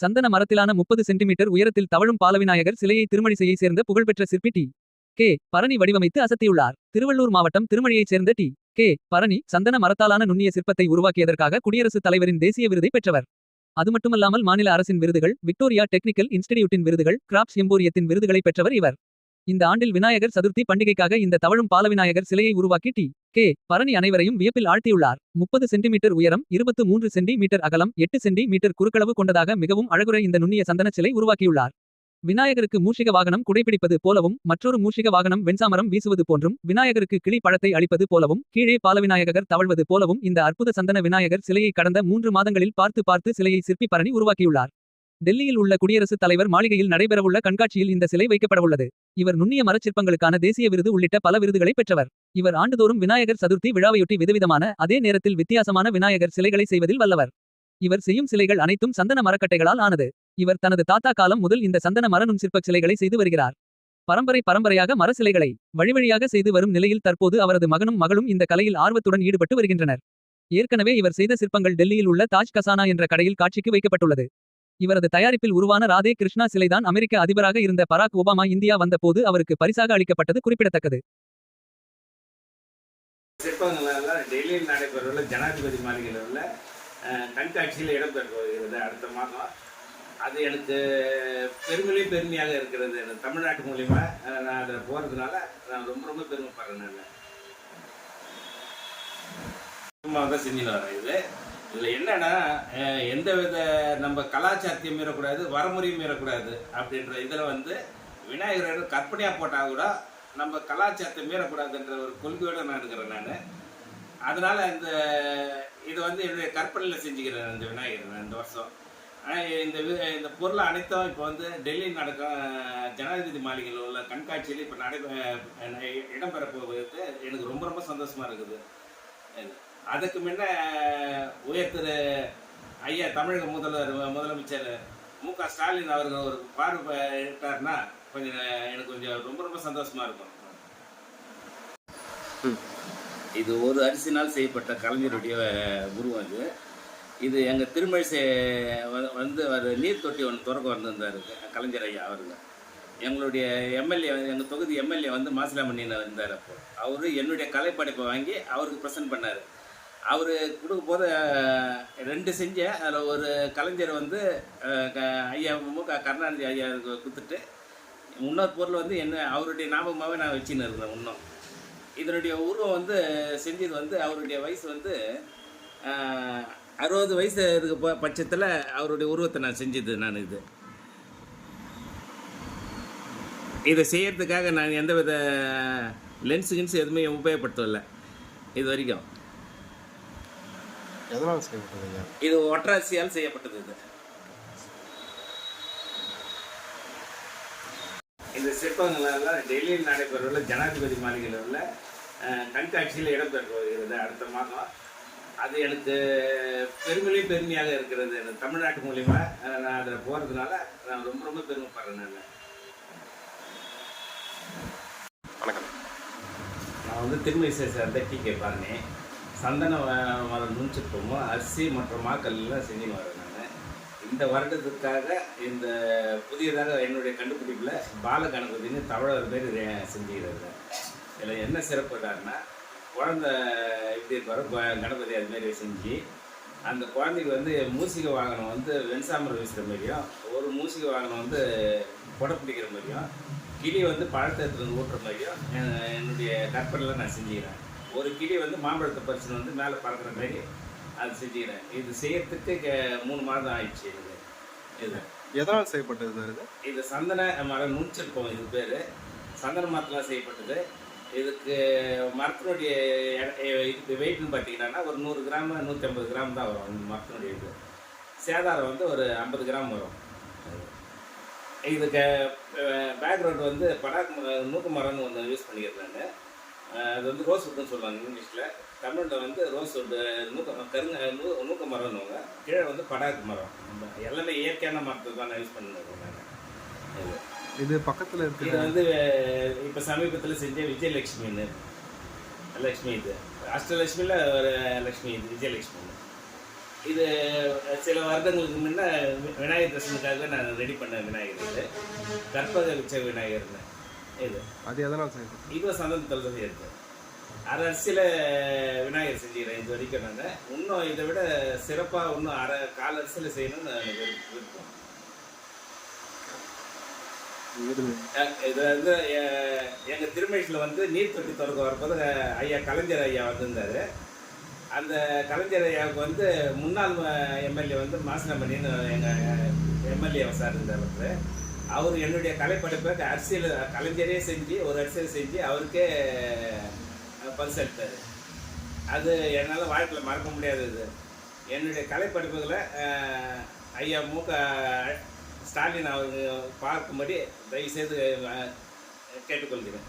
சந்தன மரத்திலான முப்பது சென்டிமீட்டர் உயரத்தில் தவழும் பாலவிநாயகர் சிலையை திருமணிசையை சேர்ந்த புகழ்பெற்ற சிற்பி டி. கே. பரணி வடிவமைத்து அசத்தியுள்ளார். திருவள்ளூர் மாவட்டம் திருமணியைச் சேர்ந்த டி. கே. பரணி சந்தன மரத்தாலான நுண்ணிய சிற்பத்தை உருவாக்கியதற்காக குடியரசுத் தலைவரின் தேசிய விருதை பெற்றவர். அதுமட்டுமல்லாமல் மாநில அரசின் விருதுகள் விக்டோரியா டெக்னிக்கல் இன்ஸ்டிடியூட்டின் விருதுகள் கிராப்ஸ் எம்போரியத்தின் விருதுகளை பெற்றவர் இவர். இந்த ஆண்டில் விநாயகர் சதுர்த்தி பண்டிகைக்காக இந்த தவழும் பாலவிநாயகர் சிலையை உருவாக்கி டி. கே. பரணி அனைவரையும் வியப்பில் ஆழ்த்தியுள்ளார். முப்பது சென்டிமீட்டர் உயரம் இருபத்து மூன்று சென்டிமீட்டர் அகலம் எட்டு சென்டி மீட்டர் குறுக்களவு கொண்டதாக மிகவும் அழகுற இந்த நுண்ணிய சந்தன சிலை உருவாக்கியுள்ளார். விநாயகருக்கு மூஷிக வாகனம் குடைபிடிப்பது போலவும் மற்றொரு மூஷிக வாகனம் வெண்சாமரம் வீசுவது போன்றும் விநாயகருக்கு கிளி பழத்தை அளிப்பது போலவும் கீழே பாலவிநாயகர் தவழ்வது போலவும் இந்த அற்புத சந்தன விநாயகர் சிலையை கடந்த மூன்று மாதங்களில் பார்த்து பார்த்து சிலையை சிற்பி பரணி உருவாக்கியுள்ளார். டெல்லியில் உள்ள குடியரசுத் தலைவர் மாளிகையில் நடைபெறவுள்ள கண்காட்சியில் இந்த சிலை வைக்கப்படவுள்ளது. இவர் நுண்ணிய மரச்சிற்பங்களுக்கான தேசிய விருது உள்ளிட்ட பல விருதுகளை பெற்றவர். இவர் ஆண்டுதோறும் விநாயகர் சதுர்த்தி விழாவையொட்டி விதவிதமான அதே நேரத்தில் வித்தியாசமான விநாயகர் சிலைகளை செய்வதில் வல்லவர். இவர் செய்யும் சிலைகள் அனைத்தும் சந்தன மரக்கட்டைகளால் ஆனது. இவர் தனது தாத்தா காலம் முதல் இந்த சந்தன மரநும் சிற்ப சிலைகளை செய்து வருகிறார். பரம்பரை பரம்பரையாக மர சிலைகளை வழிவழியாக செய்து வரும் நிலையில் தற்போது அவரது மகனும் மகளும் இந்த கலையில் ஆர்வத்துடன் ஈடுபட்டு வருகின்றனர். ஏற்கனவே இவர் செய்த சிற்பங்கள் டெல்லியில் உள்ள தாஜ் கசானா என்ற கடையில் காட்சிக்கு வைக்கப்பட்டுள்ளது. இவரது தயாரிப்பில் உருவான ராதே கிருஷ்ணா சிலைதான் அமெரிக்க அதிபராக இருந்த பராக் ஒபாமா இந்தியா வந்தபோது அவருக்கு பரிசாக அளிக்கப்பட்டது குறிப்பிடத்தக்கது. சிற்பங்கள் டெல்லியில் நடைபெறவுள்ள ஜனாதிபதி மாளிகையில் உள்ள கண்காட்சியில் இடம்பெற்று வருகிறது அடுத்த மாதம். அது எனக்கு பெருமையிலும் பெருமையாக இருக்கிறது எனக்கு தமிழ்நாட்டு மூலியமா நான் அதில் போகிறதுனால நான் ரொம்ப ரொம்ப பெருமைப்படுறேன் நான். சும்மா தான் செஞ்சுன்னு வரேன் இது இதில் என்னன்னா எந்த வித நம்ம கலாச்சாரத்தையும் மீறக்கூடாது வரமுறையும் மீறக்கூடாது அப்படின்ற இதில் வந்து விநாயகர் கற்பனையாக போட்டால் கூட நம்ம கலாச்சாரத்தை மீறக்கூடாதுன்ற ஒரு கொள்கையோடு நான் இருக்கிறேன் நான். அதனால் இந்த இது வந்து என்னுடைய கற்பனையில் செஞ்சுக்கிறேன் இந்த விநாயகர் இந்த வருஷம். ஆனால் இந்த இந்த பொருள் அனைத்தும் இப்போ வந்து டெல்லியில் நடக்கும் ஜனாதிபதி மாளிகையில் உள்ள கண்காட்சியில் இப்போ நடை இடம்பெற போகிறது எனக்கு ரொம்ப ரொம்ப சந்தோஷமாக இருக்குது. அதுக்கு முன்ன உயர் திரு ஐயா தமிழக முதல்வர் முதலமைச்சர் மு க ஸ்டாலின் அவர்கள் ஒரு பார்வையிட்டார்னா கொஞ்சம் எனக்கு கொஞ்சம் ரொம்ப ரொம்ப சந்தோஷமா இருக்கும். இது ஒரு அரிசினால் செய்யப்பட்ட கலைஞருடைய உருவம் இது இது எங்கள் திருமழிசை வந்து ஒரு நீர் தொட்டி ஒன்று திறக்க வந்திருந்தார் கலைஞர் ஐயா அவருங்க எங்களுடைய எம்எல்ஏ எங்கள் தொகுதி எம்எல்ஏ வந்து மாசிலாமணியில் இருந்தார் அப்போ. அவர் என்னுடைய கலைப்படைப்பை வாங்கி அவருக்கு ப்ரெசென்ட் பண்ணார். அவர் கொடுக்கும் போது ரெண்டு செஞ்சேன் அதில் ஒரு கலைஞர் வந்து க- ஐயா மு க கருணாநிதி ஐயாவுக்கு கொடுத்துட்டு இன்னொரு பொருள் வந்து என்ன அவருடைய ஞாபகமாகவே நான் வச்சுன்னு இருந்தேன் இன்னும். இதனுடைய உருவம் வந்து செஞ்சது வந்து அவருடைய வயசு வந்து அறுபது வயசு இருக்க பட்சத்தில் அவருடைய உருவத்தை நான் செஞ்சது நான் இது. இதை செய்கிறதுக்காக நான் எந்தவித லென்ஸு கின்ஸு எதுவுமே உபயோகப்படுத்தவில்லை. இது வரைக்கும். எதனால் செய்யப்பட்டதுங்க இது ஒற்றாசியால் செய்யப்பட்டது இது. இந்த சிற்பங்கள் எல்லாம் டெல்லியில் நடைபெறவுள்ள ஜனாதிபதி மாளிகையில் உள்ள கண்காட்சியில் இடம்பெற்று வருகிறது அடுத்த மாதம். அது எனக்கு பெருமையிலும் பெருமையாக இருக்கிறது. எனக்கு தமிழ்நாட்டு மூலியமா அஹ், நான் அதில் போகிறதுனால நான் ரொம்ப ரொம்ப பெருமைப்படுறேன் நான். வணக்கம். நான் வந்து திருமணிசை சேர்ந்த டி கே பாருனே சந்தன மரம் நுண்சிற்பமும் அரிசி மற்றும் மாக்கல்லாம் செஞ்சுன்னு வரேன் நான். இந்த வருடத்துக்காக இந்த புதியதாக என்னுடைய கண்டுபிடிப்பில் பாலகணபதினு தமிழர் பேர் செஞ்சுக்கிறது இதில் என்ன சிறப்புடாருன்னா குழந்தை எப்படி இருப்பாரோ கணபதி அது மாதிரி செஞ்சு அந்த குழந்தைக்கு வந்து மூசிகை வாகனம் வந்து வெண்சாமரம் வீசுகிற மாதிரியும் ஒரு மூசிகை வாகனம் வந்து கொடை பிடிக்கிற மாதிரியும் கிளி வந்து பழத்தை எடுத்துகிட்டு வந்து ஊட்டுற மாதிரியும் என்னுடைய கற்பனையில் நான் செஞ்சுக்கிறேன். ஒரு கிளி வந்து மாம்பழத்தை பறிச்சுன்னு வந்து மேலே பறக்கிற மாதிரி அது செஞ்சுக்கிறேன். இது செய்யறதுக்கு மூணு மாதம் ஆயிடுச்சு இது இது. எதனால் செய்யப்பட்டது சார் இது? இது சந்தன மரம் நுண்சிற்பம் இது பேர். சந்தன மரத்தில் செய்யப்பட்டது. இதுக்கு மரத்தினுடைய இதுக்கு வெயிட்னு பார்த்தீங்கன்னா ஒரு நூறு கிராம் நூற்றி ஐம்பது கிராம் தான் வரும் இந்த மரத்தினுடைய இது. சேதாரம் வந்து ஒரு ஐம்பது கிராம் வரும். இதுக்கு பேக்ரவுண்ட் வந்து படாக் நூக்கு மரம்னு ஒன்று யூஸ் பண்ணிக்கிறேன் நான் அது வந்து ரோஸ் வுட்னு சொல்லுவாங்க இங்கிலீஷில். தமிழில் வந்து ரோஸ் வுட் நூக்க கருங்க நூக்க மரம்னுவாங்க. கீழே வந்து படாக்கு மரம். எல்லாமே இயற்கையான மரத்தை தான் யூஸ் பண்ணிருக்கேன் நான் இது. இது பக்கத்தில் இது இருக்கிற வந்து இப்போ சமீபத்தில் செஞ்ச விஜயலட்சுமின்னு லக்ஷ்மி இது. அஷ்டலட்சுமியில் ஒரு லக்ஷ்மி இது விஜயலட்சுமி இது. சில வருடங்களுக்கு முன்ன விநாயகர் தரிசனத்துக்காக நான் ரெடி பண்ண விநாயகர் இது. கற்பக விச்ச விநாயகர்னு. இது. அது எதனால் செய்யப்பட்டது இது சந்தனத்தில் தான் இருக்கு அரை அரிசியில் விநாயகர் செஞ்சுக்கிறேன் இது வரைக்கும் நான். இன்னும் இதை விட சிறப்பாக இன்னும் அரை கால் அரிசியில் செய்யணும்னு எனக்கு விருப்பம். இது வந்து எ- எங்க திருமேஷில் வந்து நீர் தொட்டி திறக்க வரும்போது ஐயா கலைஞர் ஐயா வந்திருந்தாரு. அந்த கலைஞர் ஐயாவுக்கு வந்து முன்னாள் எம்எல்ஏ வந்து மாசினமணின்னு எங்க எம்எல்ஏ சார் இருந்தார் அவரு. அவர் என்னுடைய கலைப்படைப்பை அரசியல் கலைஞரே செஞ்சு ஒரு அரசியல் செஞ்சு அவருக்கே பரிசு எடுத்தார் அது என்னால் வாழ்க்கையில் மறக்க முடியாதது என்னுடைய கலைப்படைப்புகளை ஐயா மூக்க ஸ்டாலின் அவர் பார்க்கும்படி தயவுசெய்து கேட்டுக்கொள்கிறேன்.